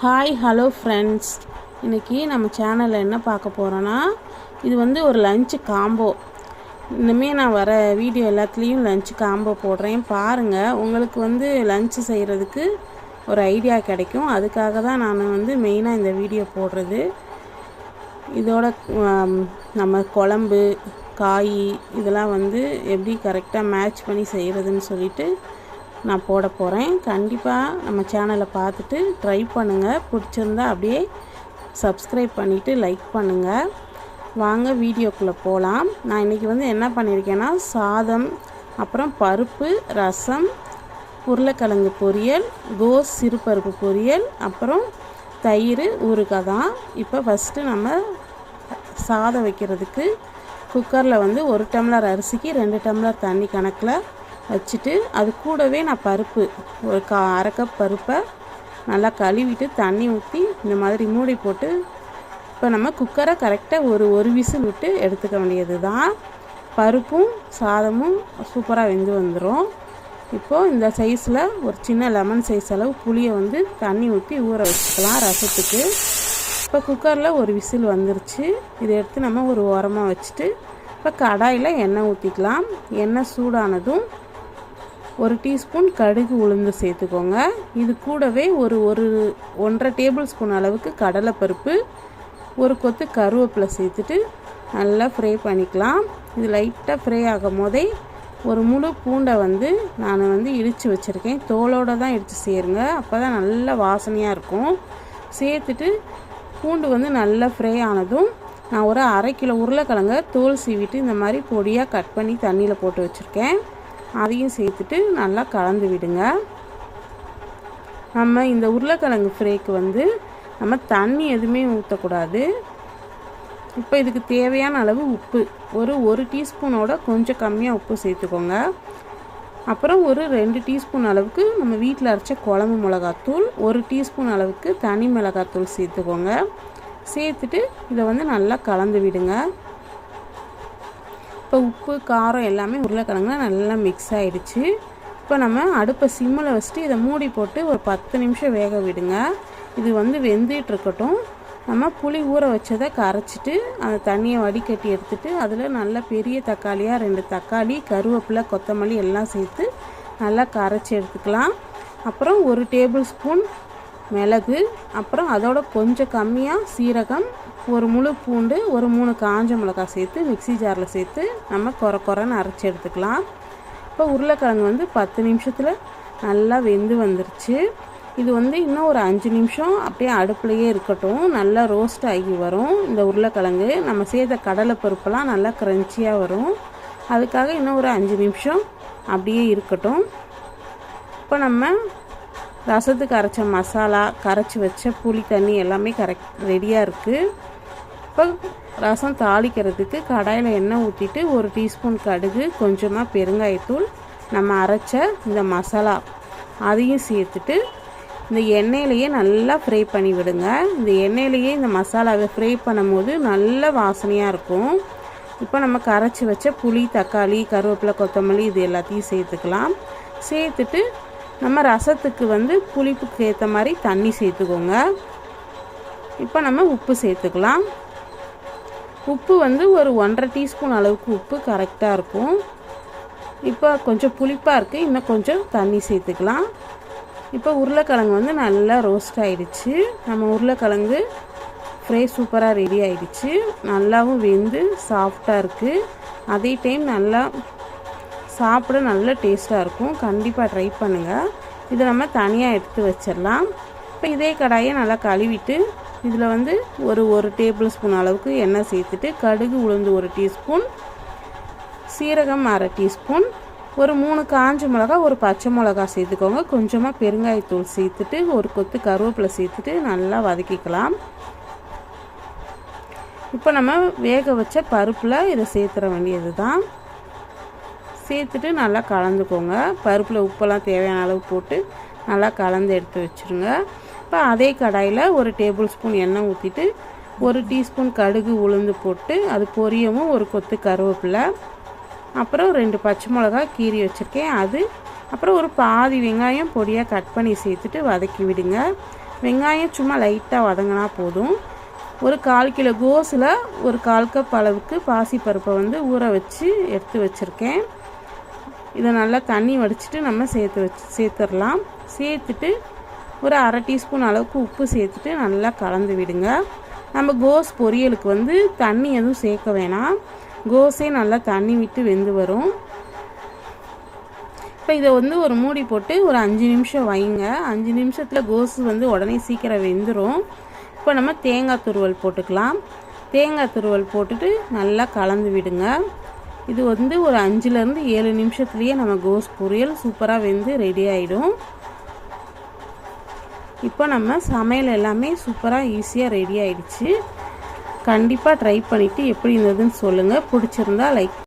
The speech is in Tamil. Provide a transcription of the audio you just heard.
ஹாய் ஹலோ ஃப்ரெண்ட்ஸ் இன்றைக்கி நம்ம சேனலில் என்ன பார்க்க போகிறோன்னா இது வந்து ஒரு லஞ்சு காம்போ இனிமேல் நான் வர வீடியோ எல்லாத்துலேயும் லஞ்சு காம்போ போடுறேன். பாருங்கள் உங்களுக்கு வந்து லஞ்சு செய்கிறதுக்கு ஒரு ஐடியா கிடைக்கும். அதுக்காக தான் நான் வந்து மெயினாக இந்த வீடியோ போடுறது. இதோட நம்ம குழம்பு காய் இதெல்லாம் வந்து எப்படி கரெக்டாக மேட்ச் பண்ணி செய்கிறதுன்னு சொல்லிட்டு நான் போட போகிறேன் கண்டிப்பாக நம்ம சேனலை பார்த்துட்டு ட்ரை பண்ணுங்கள் பிடிச்சிருந்தா அப்படியே சப்ஸ்கிரைப் பண்ணிவிட்டு லைக் பண்ணுங்கள் வாங்க வீடியோக்குள்ளே போகலாம் நான் இன்றைக்கி வந்து என்ன பண்ணியிருக்கேன்னா சாதம் அப்புறம் பருப்பு ரசம் உருளைக்கிழங்கு பொரியல் கோஸ் சிறுபருப்பு பொரியல் அப்புறம் தயிர் ஊறுகாய் தான். இப்போ ஃபஸ்ட்டு நம்ம சாதம் வைக்கிறதுக்கு குக்கரில் வந்து ஒரு டம்ளர் அரிசிக்கு ரெண்டு டம்ளர் தண்ணி கணக்கில் வச்சுட்டு அது கூடவே நான் பருப்பு ஒரு கா அரை கப் பருப்பை நல்லா கழுவிட்டு தண்ணி ஊற்றி இந்த மாதிரி மூடி போட்டு இப்போ நம்ம குக்கரை கரெக்டாக ஒரு ஒரு விசில் விட்டு எடுத்துக்க வேண்டியது தான் பருப்பும் சாதமும் சூப்பராக வெந்து வந்துடும் இப்போது இந்த சைஸில் ஒரு சின்ன லெமன் சைஸ் அளவு புளியை வந்து தண்ணி ஊற்றி ஊற வச்சுக்கலாம் ரசத்துக்கு. இப்போ குக்கரில் ஒரு விசில் வந்துருச்சு. இதை எடுத்து நம்ம ஒரு ஓரமாக வச்சுட்டு இப்போ கடாயில் எண்ணெய் ஊற்றிக்கலாம் எண்ணெய் சூடானதும் ஒரு டீஸ்பூன் கடுகு உளுந்து சேர்த்துக்கோங்க. இது கூடவே ஒரு ஒரு ஒன்றரை டேபிள் ஸ்பூன் அளவுக்கு கடலைப்பருப்பு ஒரு கொத்து கருவேப்பிலை சேர்த்துட்டு நல்லா ஃப்ரை பண்ணிக்கலாம். இது லைட்டாக ஃப்ரை ஆகும் போதே ஒரு முழு பூண்டை வந்து நான் வந்து இடித்து வச்சுருக்கேன். தோலோடு தான் இடித்து சேருங்க. அப்போ தான் நல்ல வாசனையாக இருக்கும். சேர்த்துட்டு பூண்டு வந்து நல்லா ஃப்ரை ஆனதும் நான் ஒரு அரை கிலோ உருளைக்கிழங்க தோல் சீவிட்டு இந்த மாதிரி பொடியாக கட் பண்ணி தண்ணியில் போட்டு வச்சுருக்கேன். அதையும் சேர்த்துட்டு நல்லா கலந்து விடுங்க. நம்ம இந்த உருளைக்கிழங்கு ஃப்ரேக்கு வந்து நம்ம தண்ணி எதுவுமே ஊற்றக்கூடாது இப்போ இதுக்கு தேவையான அளவு உப்பு. ஒரு ஒரு டீஸ்பூனோட கொஞ்சம் கம்மியாக உப்பு சேர்த்துக்கோங்க. அப்புறம் ஒரு ரெண்டு டீஸ்பூன் அளவுக்கு நம்ம வீட்டில் அரைச்ச குழம்பு மிளகாத்தூள் ஒரு டீஸ்பூன் அளவுக்கு தனி மிளகாத்தூள் சேர்த்துக்கோங்க. சேர்த்துட்டு இதை வந்து நல்லா கலந்து விடுங்க. இப்போ உப்பு காரம் எல்லாமே உருளைக்கிழங்குல நல்லா மிக்ஸ் ஆகிடுச்சு இப்போ நம்ம அடுப்பை சிம்மில் வச்சுட்டு இதை மூடி போட்டு ஒரு பத்து நிமிஷம் வேக விடுங்க. இது வந்து வெந்துட்டு இருக்கட்டும். நம்ம புளி ஊற வச்சதை கரைச்சிட்டு அந்த தண்ணியை வடிகட்டி எடுத்துட்டு அதில் நல்ல பெரிய தக்காளியாக ரெண்டு தக்காளி கருவேப்பிலை கொத்தமல்லி எல்லாம் சேர்த்து நல்லா கரைச்சி எடுத்துக்கலாம். அப்புறம் ஒரு டேபிள் ஸ்பூன் மிளகு அப்புறம் அதோட கொஞ்சம் கம்மியாக சீரகம் ஒரு முழு பூண்டு ஒரு மூணு காஞ்ச மிளகாய் சேர்த்து மிக்ஸி ஜாரில் சேர்த்து நம்ம கொர கொரன்னு அரைச்சி எடுத்துக்கலாம். இப்போ உருளைக்கிழங்கு வந்து பத்து நிமிஷத்தில் நல்லா வெந்து வந்துருச்சு. இது வந்து இன்னும் ஒரு அஞ்சு நிமிஷம் அப்படியே அடுப்புலையே இருக்கட்டும். நல்லா ரோஸ்ட் ஆகி வரும். இந்த உருளைக்கிழங்கு நம்ம சேர்த்த கடலைப்பருப்பெல்லாம் நல்லா க்ரன்ச்சியாக வரும். அதுக்காக இன்னும் ஒரு அஞ்சு நிமிஷம் அப்படியே இருக்கட்டும். இப்போ நம்ம ரசத்துக்கு அரைச்ச மசாலா கரைச்சி வச்ச புளி தண்ணி எல்லாமே கரெக்ட் ரெடியாக இருக்குது இப்போ ரசம் தாளிக்கிறதுக்கு கடாயில் எண்ணெய் ஊற்றிட்டு ஒரு டீஸ்பூன் கடுகு கொஞ்சமாக பெருங்காயத்தூள் நம்ம அரைச்ச இந்த மசாலா அதையும் சேர்த்துட்டு இந்த எண்ணெயிலையே நல்லா ஃப்ரை பண்ணி விடுங்க. இந்த எண்ணெயிலையே இந்த மசாலாவை ஃப்ரை பண்ணும்போது நல்ல வாசனையாக இருக்கும். இப்போ நம்ம கரைச்சி வச்ச புளி தக்காளி கருவேப்பிலை கொத்தமல்லி இது எல்லாத்தையும் சேர்த்துக்கலாம். சேர்த்துட்டு நம்ம ரசத்துக்கு வந்து புளிப்புக்கு ஏற்ற மாதிரி தண்ணி சேர்த்துக்கோங்க. இப்போ நம்ம உப்பு சேர்த்துக்கலாம். உப்பு வந்து ஒரு ஒன்றரை டீஸ்பூன் அளவுக்கு உப்பு கரெக்டாக இருக்கும். இப்போ கொஞ்சம் புளிப்பாக இருக்குது இன்னும் கொஞ்சம் தண்ணி சேர்த்துக்கலாம். இப்போ உருளைக்கிழங்கு வந்து நல்லா ரோஸ்ட் ஆகிடுச்சு நம்ம உருளைக்கிழங்கு ஃப்ரை சூப்பராக ரெடி ஆகிடுச்சு நல்லாவும் வெந்து சாஃப்டாக இருக்குது அதே டைம் நல்லா சாப்பிட நல்ல டேஸ்ட்டாக இருக்கும். கண்டிப்பாக ட்ரை பண்ணுங்கள் இதை நம்ம தனியாக எடுத்து வச்சிடலாம். இப்போ இதே கடாயை நல்லா கழுவிட்டு இதில் வந்து ஒரு ஒரு டேபிள் ஸ்பூன் அளவுக்கு எண்ணெய் சேர்த்துட்டு கடுகு உளுந்து ஒரு டீஸ்பூன் சீரகம் அரை டீஸ்பூன் ஒரு மூணு காஞ்ச மிளகா ஒரு பச்சை மிளகா சேர்த்துக்கோங்க. கொஞ்சமாக பெருங்காயத்தூள் சேர்த்துட்டு ஒரு கொத்து கருவேப்பிலை சேர்த்துட்டு நல்லா வதக்கிக்கலாம். இப்போ நம்ம வேக வச்ச பருப்பில் இதை சேர்த்துற வேண்டியது தான் சேர்த்துட்டு நல்லா கலந்துக்கோங்க. பருப்பில் உப்பெல்லாம் தேவையான அளவு போட்டு நல்லா கலந்து எடுத்து வச்சுருங்க. இப்போ அதே கடாயில் ஒரு டேபிள் ஸ்பூன் எண்ணெய் ஊற்றிட்டு ஒரு டீஸ்பூன் கடுகு உளுந்து போட்டு அது பொரியவும் ஒரு கொத்து கருவேப்பிலை. அப்புறம் ரெண்டு பச்சை மிளகா கீறி வச்சுருக்கேன். அது அப்புறம் ஒரு பாதி வெங்காயம் பொடியாக கட் பண்ணி சேர்த்துட்டு வதக்கி விடுங்க. வெங்காயம் சும்மா லைட்டாக வதங்கினா போதும். ஒரு கால் கிலோ கோஸில் ஒரு கால் கப் அளவுக்கு பாசிப்பருப்பை வந்து ஊற வச்சு எடுத்து வச்சுருக்கேன். இதை நல்லா தண்ணி வடிச்சிட்டு நம்ம சேர்த்து வச்சு சேர்த்துடலாம். சேர்த்துட்டு ஒரு அரை டீஸ்பூன் அளவுக்கு உப்பு சேர்த்துட்டு நல்லா கலந்து விடுங்க. நம்ம கோஸ் பொரியலுக்கு வந்து தண்ணி எதுவும் சேர்க்க வேணாம். கோஸே நல்லா தண்ணி விட்டு வெந்து வரும். இப்போ இதை வந்து ஒரு மூடி போட்டு ஒரு அஞ்சு நிமிஷம் வைங்க. அஞ்சு நிமிஷத்தில் கோஸ் வந்து உடனே சீக்கிரம் வெந்துடும் இப்போ நம்ம தேங்காய் துருவல் போட்டுக்கலாம். தேங்காய் துருவல் போட்டுட்டு நல்லா கலந்து விடுங்க. இது வந்து ஒரு அஞ்சுலேருந்து ஏழு நிமிஷத்துலேயே நம்ம கோஸ் பொரியல் சூப்பராக வெந்து ரெடி ஆகிடும் இப்போ நம்ம சமையல் எல்லாமே சூப்பராக ஈஸியாக ரெடி ஆகிடுச்சு கண்டிப்பாக ட்ரை பண்ணிவிட்டு எப்படி இருந்ததுன்னு சொல்லுங்கள் பிடிச்சிருந்தா லைக்